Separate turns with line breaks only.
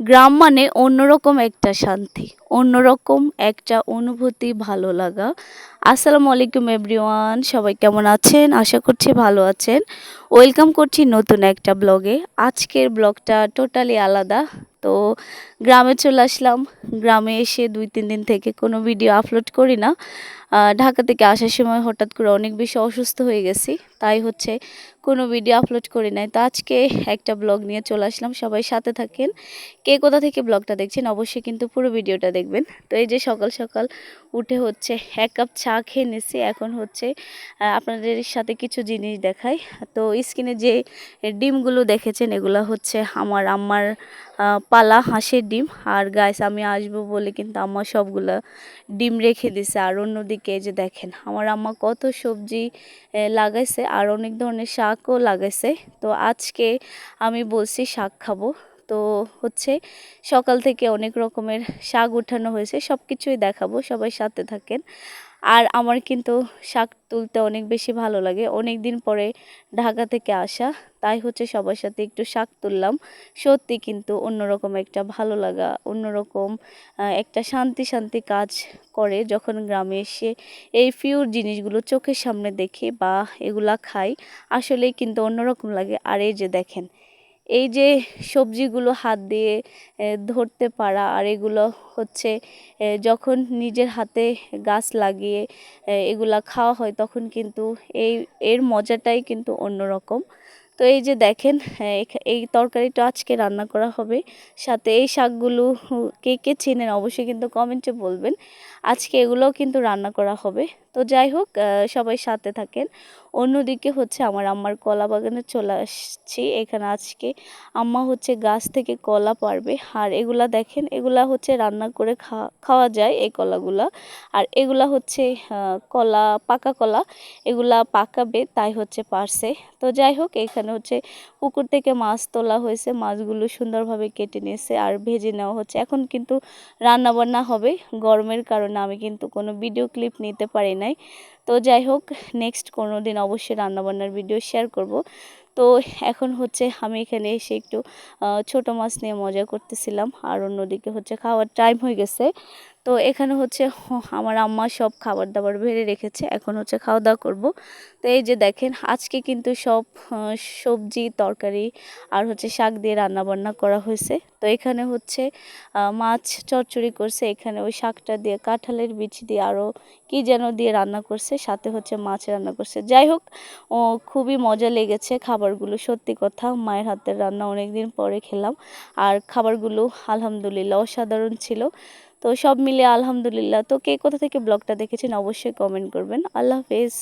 গ্রাম মানে অন্যরকম একটা শান্তি। অন্যরকম একটা অনুভূতি ভালো লাগা। আসসালামু আলাইকুম এভরিওয়ান, সবাই কেমন আছেন? আশা করছি ভালো আছেন। ওয়েলকাম করছি নতুন একটা ব্লগে। আজকের ব্লগটা টোটালি আলাদা। তো গ্রামে চলে আসলাম। গ্রামে এসে দুই, তিন দিন থেকে কোনো ভিডিও আপলোড করি না। ঢাকা থেকে আসার সময় হঠাৎ করে অনেক বেশি অসুস্থ হয়ে গেছি। তাই হচ্ছে কোনো ভিডিও আপলোড করি নাই। তো আজকে একটা ব্লগ নিয়ে চলে আসলাম। সবাই সাথে থাকেন। কে কোথা থেকে ব্লগটা দেখছেন, অবশ্যই কিন্তু পুরো ভিডিওটা দেখবেন। তো এই যে সকাল সকাল উঠে হচ্ছে এক কাপ চা খেয়ে নিছি। এখন হচ্ছে আপনাদের সাথে কিছু জিনিস দেখাই। তো স্কিনে যে ডিমগুলো দেখেছেন, এগুলো হচ্ছে আমার আম্মার পালা হাঁসের ডিম। আর গাছ আমি আসব বলে কিন্তু আম্মা সবগুলো ডিম রেখে দিছে। আর অন্যদিকে যে দেখেন, আমার আম্মা কত সবজি লাগাইছে। আর অনেক ধরনের শাকও লাগাইছে। তো আজকে আমি বলছি শাক খাব। তো হচ্ছে সকাল থেকে অনেক রকমের শাক উঠানো হয়েছে সব কিছুই দেখাবো, সবাই সাথে থাকেন। আর আমার কিন্তু শাক তুলতে অনেক বেশি ভালো লাগে। অনেক দিন পরে ঢাকা থেকে আসা, তাই হচ্ছে সবার সাথে একটু শাক তুললাম। সত্যি কিন্তু অন্যরকম একটা ভালো লাগা, অন্যরকম একটা শান্তি শান্তি কাজ করে যখন গ্রামে এসে এই ফিউর জিনিসগুলো চোখের সামনে দেখি বা এগুলা খাই, আসলেই কিন্তু অন্যরকম লাগে। আর এই যে দেখেন এই যে সবজিগুলো হাত দিয়ে ধরতে পারা আর এগুলো হচ্ছে যখন নিজের হাতে গাছ লাগিয়ে এগুলা খাওয়া হয় তখন কিন্তু এই, এর মজাটাই কিন্তু অন্যরকম। তো এই যে দেখেন এই তরকারিটা আজকে রান্না করা হবে। সাথে এই শাকগুলো কে কে চেনেন অবশ্যই কিন্তু কমেন্টে বলবেন। আজকে এগুলোও কিন্তু রান্না করা হবে। তো যাই হোক সবাই সাথে থাকেন। অন্যদিকে হচ্ছে আমার আম্মার কলা বাগানে চলে আসছি। এখানে আজকে আম্মা হচ্ছে গাছ থেকে কলা পারবে। আর এগুলা দেখেন, এগুলা হচ্ছে রান্না করে খাওয়া যায় এই কলাগুলা। আর এগুলা হচ্ছে কলা, পাকা কলা, এগুলা পাকাবে, তাই হচ্ছে পারছে। তো যাই হোক, এখানে হচ্ছে পুকুর থেকে মাছ তোলা হয়েছে, মাছগুলো সুন্দরভাবে কেটে নিয়েছে আর ভেজে নেওয়া হচ্ছে। এখন কিন্তু রান্না বান্না হবে গরমের কারণে, আমি কিন্তু কোনো ভিডিও ক্লিপ নিতে পারি নাই। তো যাই হোক নেক্সট কোনো দিন অবশ্যই রান্নাবান্নার ভিডিও শেয়ার করব। তো এখন হচ্ছে আমি এখানে এসে একটু ছোট মাছ নিয়ে মজা করতেছিলাম আর অন্যদিকে হচ্ছে খাওয়ার টাইম হয়ে গেছে। তো এখানে হচ্ছে আমার আম্মা সব খাবার দাবার ভেড়ে রেখেছে, এখন হচ্ছে খাওয়া দাওয়া করব। তো এই যে দেখেন, আজকে কিন্তু সব সবজি, তরকারি আর হচ্ছে শাক দিয়ে রান্না বান্না করা হয়েছে। তো এখানে হচ্ছে মাছ চচ্চড়ি করছে, এখানে ওই শাকটা দিয়ে, কাঁঠালের বিচি দিয়ে আরও কি যেন দিয়ে রান্না করছে, সাথে হচ্ছে মাছ রান্না করছে। যাই হোক, ও, খুবই মজা লেগেছে খাবারগুলো, সত্যি কথা, মায়ের হাতের রান্না অনেক দিন পরে খেলাম। আর খাবারগুলো আলহামদুলিল্লাহ অসাধারণ ছিল। তো সব মিলে আলহামদুলিল্লাহ। তো কে কোথা থেকে ব্লগটা দেখেছেন অবশ্যই কমেন্ট করবেন। আল্লাহ হাফেজ।